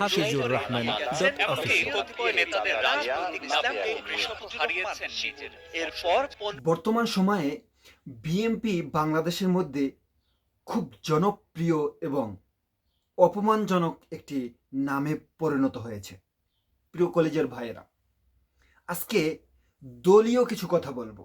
Hafizur Rahman dot official বর্তমান সময়ে BMP বাংলাদেশের মধ্যে খুব জনপ্রিয় এবং অপমানজনক একটি নামে পরিণত হয়েছে প্রিয় কলেজের ভাইয়েরা আজকে দলীয় কিছু কথা বলব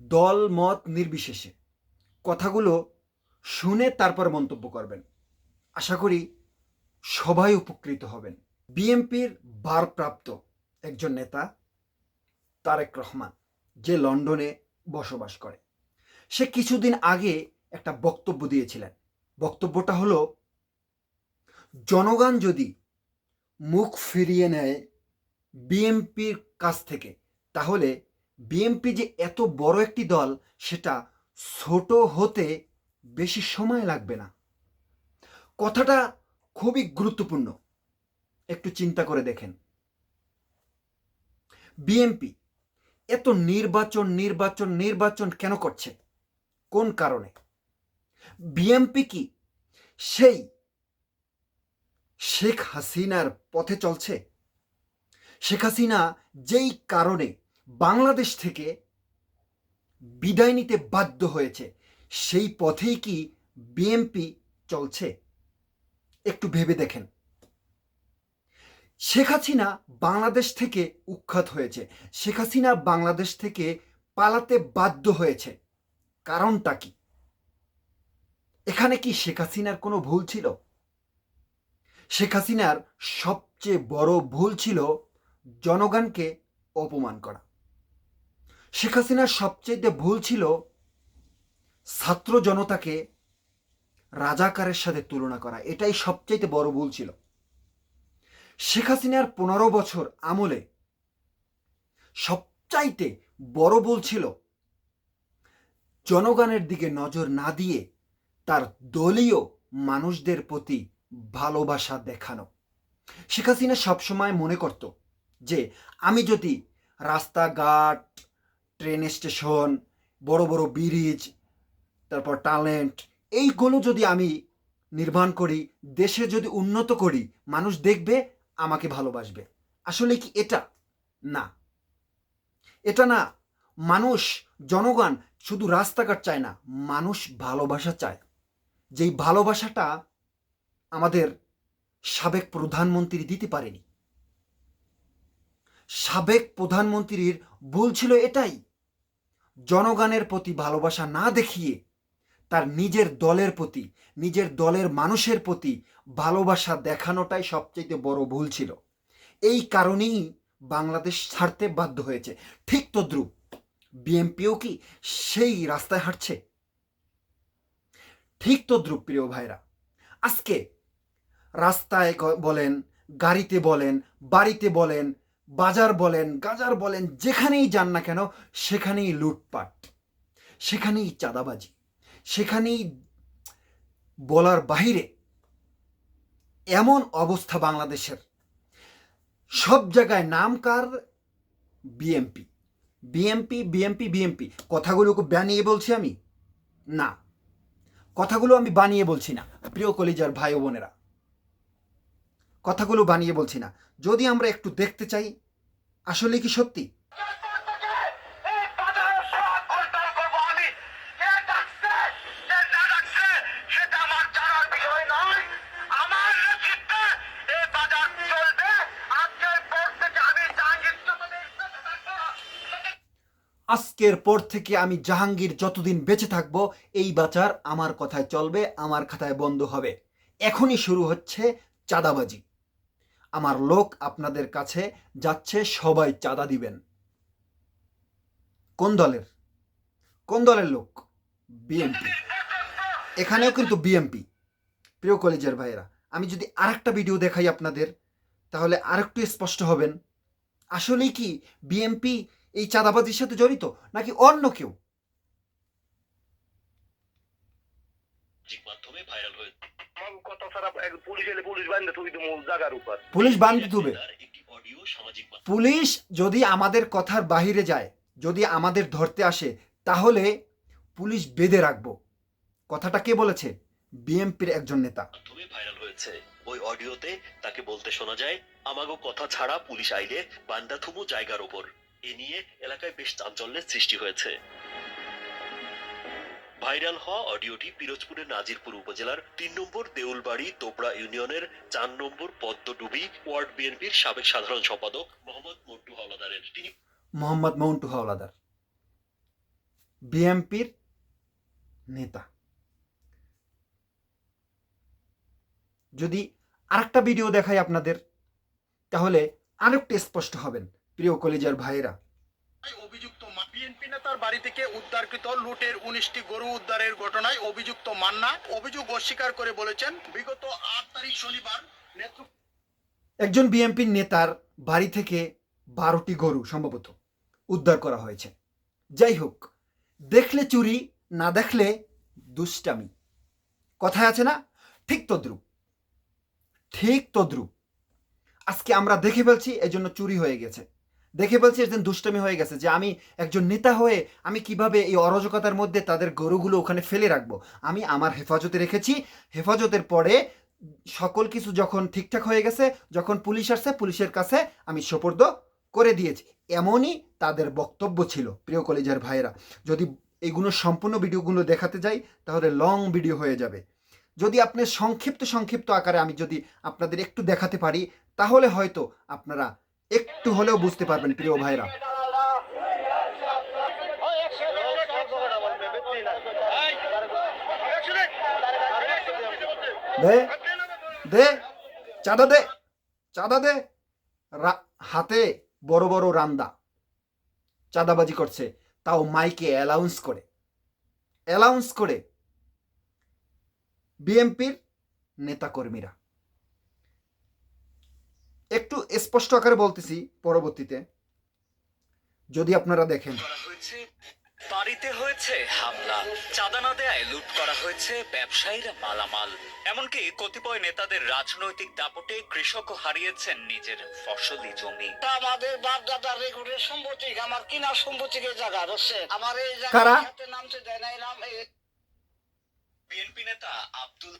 দল মত নির্বিশেষে কথাগুলো শুনে তারপর মন্তব্য করবেন আশা করি সবাই উপকৃত হবেন। বিএমপির ভারপ্রাপ্ত একজন নেতা তারেক রহমান, যে লন্ডনে বসবাস করে। সে কিছুদিন আগে একটা বক্তব্য দিয়েছিলেন। বক্তব্যটা হলো, জনগণ যদি মুখ ফিরিয়ে নেয় বিএমপির কাছ থেকে, তাহলে বিএমপি যে এত বড় একটি দল, সেটা ছোট হতে বেশি সময় লাগবে না। কথাটা খুবই গুরুত্বপূর্ণ। একটু চিন্তা করে দেখেন। বিএমপি এত নির্বাচন নির্বাচন নির্বাচন কেন করছে? কোন কারণে? বিএমপি কি সেই শেখ হাসিনার পথে চলছে? শেখ হাসিনা যেই কারণে বাংলাদেশ থেকে বিদায় নিতে বাধ্য হয়েছে, সেই পথেই কি বিএমপি চলছে? একটু ভেবে দেখেন। শেখ হাসিনা বাংলাদেশ থেকে উৎখাত হয়েছে। শেখ হাসিনা বাংলাদেশ থেকে পালাতে বাধ্য হয়েছে। কারণটা কি? এখানে কি শেখ হাসিনার কোনো ভুল ছিল? শেখ হাসিনার সবচেয়ে বড় ভুল ছিল জনগণকে অপমান করা। শেখ হাসিনার সবচেয়ে ভুল ছিল ছাত্র জনতাকে রাজাকারের সাথে তুলনা করা, এটাই সবচেয়ে বড় ভুল ছিল। শেখ হাসিনার পনেরো বছর আমলে সবচাইতে বড় ভুল ছিল জনগণের দিকে নজর না দিয়ে তার দলীয় মানুষদের প্রতি ভালোবাসা দেখানো। শেখ হাসিনা সবসময় মনে করত যে, আমি যদি রাস্তাঘাট ট্রেন স্টেশন বড় বড় ব্রিজ তারপর ট্যালেন্ট এইগুলো যদি আমি নির্মাণ করি, দেশে যদি উন্নত করি, মানুষ দেখবে, আমাকে ভালোবাসবে। আসলে কি এটা? না। এটা না, মানুষ, জনগণ শুধু রাস্তাঘাট চায় না, মানুষ ভালোবাসা চায়। যেই ভালোবাসাটা আমাদের সাবেক প্রধানমন্ত্রী দিতে পারেনি। সাবেক প্রধানমন্ত্রীর ভুল ছিল এটাই। জনগণের প্রতি ভালোবাসা না দেখিয়ে তার নিজের দলের প্রতি, নিজের দলের মানুষের প্রতি ভালোবাসা দেখানোটাই সবচেয়ে বড় ভুল ছিল। এই কারণেই বাংলাদেশ ছাড়তে বাধ্য হয়েছে। ঠিক তদ্রুপ বিএমপিও কি সেই রাস্তায় হাঁটছে? ঠিক তদ্রুপ, প্রিয় ভাইরা, আজকে রাস্তায় বলেন, গাড়িতে বলেন, বাড়িতে বলেন, বাজার বলেন, গাজার বলেন, যেখানেই যান না কেন, সেখানেই লুটপাট, সেখানেই চাঁদাবাজি। সেখানেই বলার বাহিরে এমন অবস্থা বাংলাদেশের। সব জায়গায় নাম কার? বিএমপি। BMP BMP BMP. কথাগুলোকে বানিয়ে বলছি আমি? না। কথাগুলো আমি বানিয়ে বলছি না, প্রিয় কলিজার ভাই বোনেরা। কথাগুলো বানিয়ে বলছি না। যদি আমরা একটু দেখতে চাই, আসলে কি সত্যি? আজকের পর থেকে আমি জাহাঙ্গীর যতদিন বেঁচে থাকব, এই বাচার আমার কথায় চলবে, আমার খাতায় বন্ধ হবে। এখনই শুরু হচ্ছে চাঁদাবাজি। আমার লোক আপনাদের কাছে যাচ্ছে, সবাই চাঁদা দিবেন। কোন দলের? কোন দলের লোক? বিএমপি এখানেও কিন্তু বিএমপি প্রিয় কলেজের ভাইয়েরা, আমি যদি আরেকটা ভিডিও দেখাই আপনাদের, তাহলে আরেকটু স্পষ্ট হবেন। আসলেই কি বিএমপি এই চাঁদাবাজির সাথে জড়িত নাকি অন্য কেউ? পুলিশ বান্ধে তুই তো মূল জায়গার উপর। পুলিশ যদি আমাদের কথার বাহিরে যায় যদি আমাদের ধরতে আসে তাহলে পুলিশ বেঁধে রাখব। কথাটা কে বলেছে? বিএমপির একজন নেতা। ভাইরাল হয়েছে। ওই অডিওতে তাকে বলতে শোনা যায় আমাগো কথা ছাড়া পুলিশ আইলে বান্দা থুমু জায়গার ওপর এ নিয়ে এলাকায় বেশ চাঞ্চল্যের সৃষ্টি হয়েছে। ভাইরাল হওয়া অডিওটি পিরোজপুরের নাজিরপুর উপজেলার তিন নম্বর দেউলবাড়ি তোবড়া ইউনিয়নের চার নম্বর পদ্মডুবি ওয়ার্ড বিএনপির সাবেক সাধারণ সম্পাদক মোহাম্মদ মন্টু হাওলাদারের। তিনি মোহাম্মদ মন্টু হাওলাদার বিএমপির নেতা। যদি আরেকটা ভিডিও দেখাই আপনাদের, তাহলে আরেকটু স্পষ্ট হবেন। প্রিয় কলেজের ভাইয়েরা। অভিযুক্ত বিএনপি নেতার বাড়ি থেকে উদ্ধারকৃত লুটের উনিশটি গরু উদ্ধারের ঘটনায় অভিযুক্ত মান্না অভিযোগ অস্বীকার করে বলেছেন বিগত আট তারিখ শনিবার একজন বিএমপির নেতার বাড়ি থেকে বারোটি গরু সম্ভবত উদ্ধার করা হয়েছে। যাই হোক দেখলে চুরি না দেখলে দুষ্টামি। কথায় আছে না? ঠিক তদ্রুপ। ঠিক তদ্রুপ। আজকে আমরা দেখে ফেলছি এজন্য চুরি হয়ে গেছে। দেখে ফেলছি একজন দুষ্টমি হয়ে গেছে যে আমি একজন নেতা হয়ে আমি কীভাবে এই অরাজকতার মধ্যে তাদের গরুগুলো ওখানে ফেলে রাখব? আমি আমার হেফাজতে রেখেছি। হেফাজতের পরে সকল কিছু যখন ঠিকঠাক হয়ে গেছে, যখন পুলিশ আসছে, পুলিশের কাছে আমি সোপর্দ করে দিয়েছি। এমনই তাদের বক্তব্য ছিল, প্রিয় কলেজের ভাইয়েরা। যদি এগুলো সম্পূর্ণ ভিডিওগুলো দেখাতে যাই, তাহলে লং ভিডিও হয়ে যাবে। যদি আপনি সংক্ষিপ্ত সংক্ষিপ্ত আকারে আমি যদি আপনাদের একটু দেখাতে পারি, তাহলে হয়তো আপনারা একটু হলেও বুঝতে পারবেন, প্রিয় ভাইরা। দে দে, চাঁদা দে চাঁদা দে। হাতে বড় বড় রান্দা। চাঁদাবাজি করছে, তাও মাইকে অ্যালাউন্স করে। অ্যালাউন্স করে। বিএমপির নেতাকর্মীরা। একটু স্পষ্ট আকারে বলতেছি পরবর্তীতে। যদি আপনারা দেখেন। বাড়িতে হয়েছে হামলা। চাঁদা না দেয় লুট করা হয়েছে ব্যবসায়ীরা মালামাল। এমনকি কতিপয় নেতাদের রাজনৈতিক দাপটে কৃষকও হারিয়েছেন নিজের ফসলি জমি। তা আমাদের বাপ দাদার রেকর্ডের সম্পত্তি আমার কিনা সম্পত্তির জায়গা বুঝছে আমার এই জায়গা নামতে দেয় না এরাম বিএনপি নেতা আব্দুল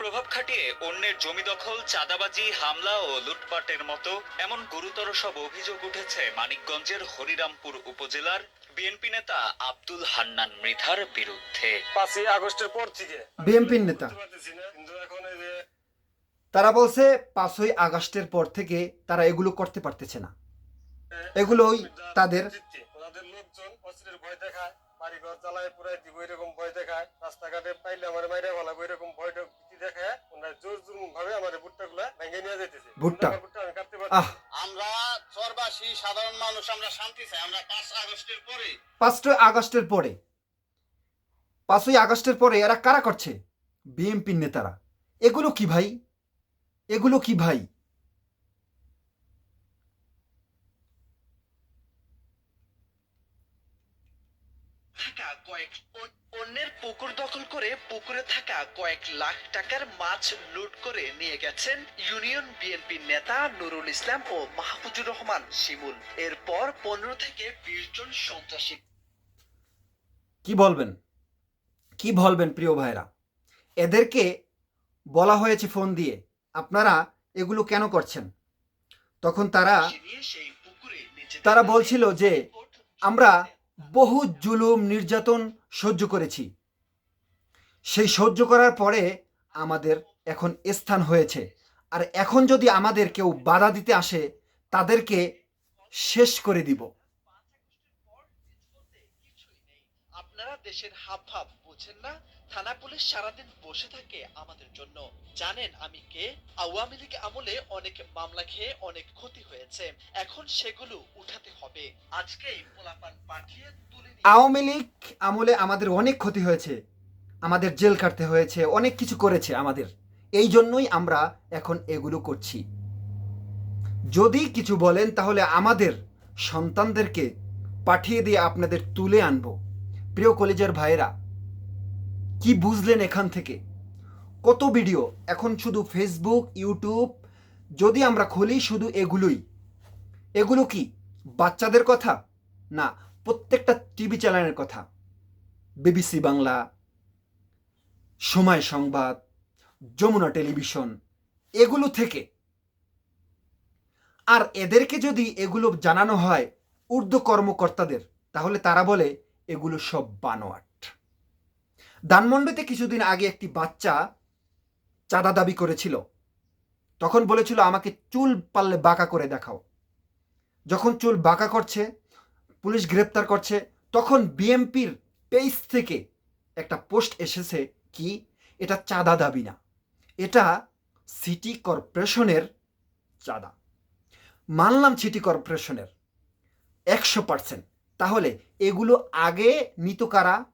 প্রভাব খাটিয়ে অন্যের জমি দখল চাঁদাবাজি হামলা ও লুটপাটের মতো এমন গুরুতর সব অভিযোগ উঠেছে মানিকগঞ্জের হরিরামপুর উপজেলার বিএনপি নেতা আব্দুল হান্নান মৃধার বিরুদ্ধে। পাঁচই আগস্টের পর থেকে বিএনপির নেতা। বুঝতে পারতেছি না কিন্তু এখন এই যে তারা বলছে পাঁচই আগস্টের পর থেকে তারা এগুলো করতে পারতেছে না। এগুলোই তাদের নেতৃত্বে, লোকজন অস্ত্রের ভয় দেখায়। বাড়িঘর জ্বালায় পুরাই দিব এরকম ভয় দেখায়। রাস্তাঘাটে পাইলে আমার মাইরে ভালো এরকম ভয় ভীতি দেখায়। ওনারা জোর জুলুম ভাবে আমার ভুট্টা গুলা ভেঙে নিয়ে যাইতেছে। ভুট্টা? ভুট্টা আমি কাটতে পারছি আমরা চরবাসী সাধারণ মানুষ আমরা শান্তি চাই। আমরা পাঁচ আগস্টের পরে। পাঁচই আগস্টের পরে। পাঁচই আগস্টের পরে এরা কারা করছে? বিএনপির নেতারা। এগুলো কি ভাই? এগুলো কি ভাই থাকা কয়েক অ- অন্যের পুকুর দখল করে পুকুরে থাকা কয়েক লাখ টাকার মাছ লুট করে নিয়ে গেছেন ইউনিয়ন বিএনপি নেতা নুরুল ইসলাম ও মাহফুজুর রহমান শিমুল। এরপর পনেরো থেকে বিশ জন সন্ত্রাসী কি বলবেন? কি বলবেন প্রিয় ভাইরা? এদেরকে বলা হয়েছে ফোন দিয়ে আপনারা এগুলো কেন করছেন? তখন তারা নিয়ে সেই পুকুরে তারা বলছিল যে আমরা বহু জুলুম নির্যাতন সহ্য করেছি। সেই সহ্য করার পরে আমাদের এখন স্থান হয়েছে। আর এখন যদি আমাদের কেউ বাধা দিতে আসে তাদেরকে শেষ করে দিব। আপনারা দেশের হাব ভাব বুঝেন না? থানা পুলিশ সারাদিন বসে থাকে আমাদের জন্য। জানেন আমি কে? আওয়ামী লীগ আমলে অনেক মামলা খেয়ে অনেক ক্ষতি হয়েছে। এখন সেগুলো উঠাতে হবে। আজকেই পোলাপান পাঠিয়ে তুলে আওয়ামী লীগ আমলে আমাদের অনেক ক্ষতি হয়েছে। আমাদের জেল কাটতে হয়েছে, অনেক কিছু করেছে আমাদের। এই জন্যই আমরা এখন এগুলো করছি। যদি কিছু বলেন, তাহলে আমাদের সন্তানদেরকে পাঠিয়ে দিয়ে আপনাদের তুলে আনব। প্রিয় কলেজের ভাইয়েরা, কি বুঝলেন এখান থেকে? কত ভিডিও? এখন শুধু ফেসবুক ইউটিউব যদি আমরা খুলি শুধু এগুলোই। এগুলো কি বাচ্চাদের কথা? না, প্রত্যেকটা টিভি চ্যানেলের কথা। বিবিসি বাংলা সময় সংবাদ, যমুনা টেলিভিশন, এগুলো থেকে। আর এদেরকে যদি এগুলো জানানো হয় ঊর্ধ্ব কর্মকর্তাদের, তাহলে তারা বলে এগুলো সব বানোয়াট। ধানমন্ডিতে কিছুদিন আগে একটি বাচ্চা চাঁদা দাবি করেছিল। তখন বলেছিল, আমাকে চুল পারলে বাঁকা করে দেখাও। যখন চুল বাঁকা করছে, পুলিশ গ্রেপ্তার করছে, তখন বিএমপির পেজ থেকে একটা পোস্ট এসেছে কি? এটা চাঁদা দাবি না। এটা সিটি কর্পোরেশনের চাঁদা। মানলাম সিটি কর্পোরেশনের একশো পার্সেন্ট। তাহলে এগুলো আগে নিত কারা?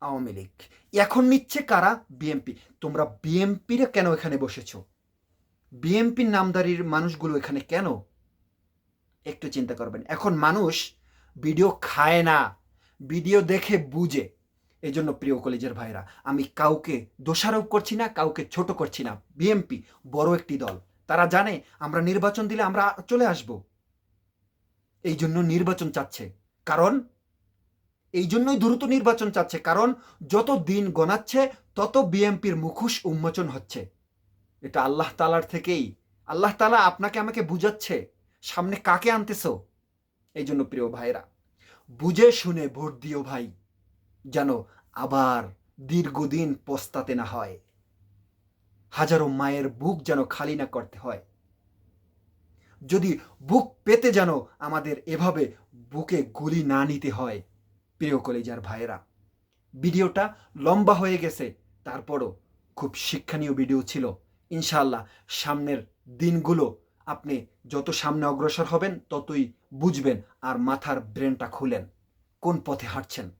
আওয়ামী লীগ। এখন নিচ্ছে কারা? বিএমপি। তোমরা বিএমপিরা কেন এখানে বসেছ? বিএমপির নামদারির মানুষগুলো এখানে কেন? একটু চিন্তা করবেন। এখন মানুষ ভিডিও খায় না। ভিডিও দেখে বুঝে। এই জন্য প্রিয় কলেজের ভাইরা, আমি কাউকে দোষারোপ করছি না, কাউকে ছোট করছি না। বিএমপি বড় একটি দল। তারা জানে আমরা নির্বাচন দিলে আমরা চলে আসব। এই জন্য নির্বাচন চাচ্ছে। কারণ? এই জন্যই দ্রুত নির্বাচন চাচ্ছে। কারণ যত দিন গণাচ্ছে তত বিএমপির মুখোশ উন্মোচন হচ্ছে। এটা আল্লাহ তালার থেকেই। আল্লাহ তালা আপনাকে আমাকে বুঝাচ্ছে। সামনে কাকে আনতেছ? এই জন্য প্রিয় ভাইরা, বুঝে শুনে ভোট দিও ভাই। যেন আবার দীর্ঘদিন পস্তাতে না হয়। হাজারো মায়ের বুক যেন খালি না করতে হয়। যদি বুক পেতে যেন আমাদের এভাবে বুকে গুলি না নিতে হয়, প্রিয় কলেজার ভাইয়েরা। ভিডিওটা লম্বা হয়ে গেছে, তারপরও খুব শিক্ষণীয় ভিডিও ছিল। ইনশাল্লাহ সামনের দিনগুলো আপনি যত সামনে অগ্রসর হবেন, ততই বুঝবেন আর মাথার ব্রেনটা খুলেন, কোন পথে হাঁটছেন।